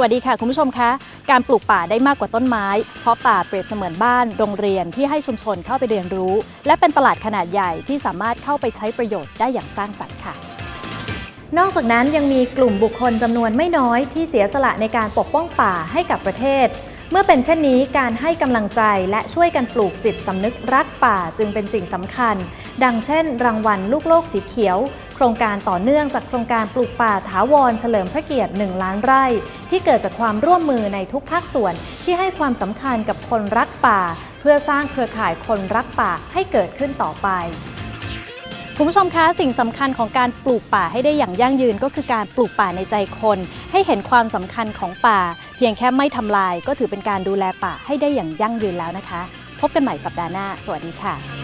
วัสดีค่ะ คุณผู้ชมคะ การปลูกป่าได้มากกว่าต้นไม้ เพราะป่าเปรียบเสมือนบ้านโรงเรียนที่ให้ชุมชนเข้าไปเรียนรู้ และเป็นตลาดขนาดใหญ่ที่สามารถเข้าไปใช้ประโยชน์ได้อย่างสร้างสรรค์ค่ะ นอกจากนั้นยังมีกลุ่มบุคคลจำนวนไม่น้อยที่เสียสละในการปกป้องป่าให้กับประเทศ เมื่อเป็นเช่นนี้การให้กำลังใจและช่วยกันปลูกจิตสำนึกรักป่าจึงเป็นสิ่งสำคัญ ดังเช่น รางวัลลูกโลกสีเขียว โครงการต่อเนื่องจากโครงการปลูกป่าถาวรเฉลิมพระเกียรติ 1 ล้านไร่ ที่เกิดจากความร่วมมือในทุกภาคส่วน ที่ให้ความสำคัญกับคนรักป่า เพื่อสร้างเครือข่ายคนรักป่าให้เกิดขึ้นต่อไป คุณผู้ชมคะสิ่งสำคัญของการปลูกป่าให้ได้อย่างยั่งยืนก็คือการปลูกป่าในใจคน ให้เห็นความสำคัญของป่า เพียงแค่ไม่ทำลาย ก็ถือเป็นการดูแลป่าให้ได้อย่างยั่งยืนแล้วนะคะ พบกันใหม่สัปดาห์หน้า สวัสดีค่ะ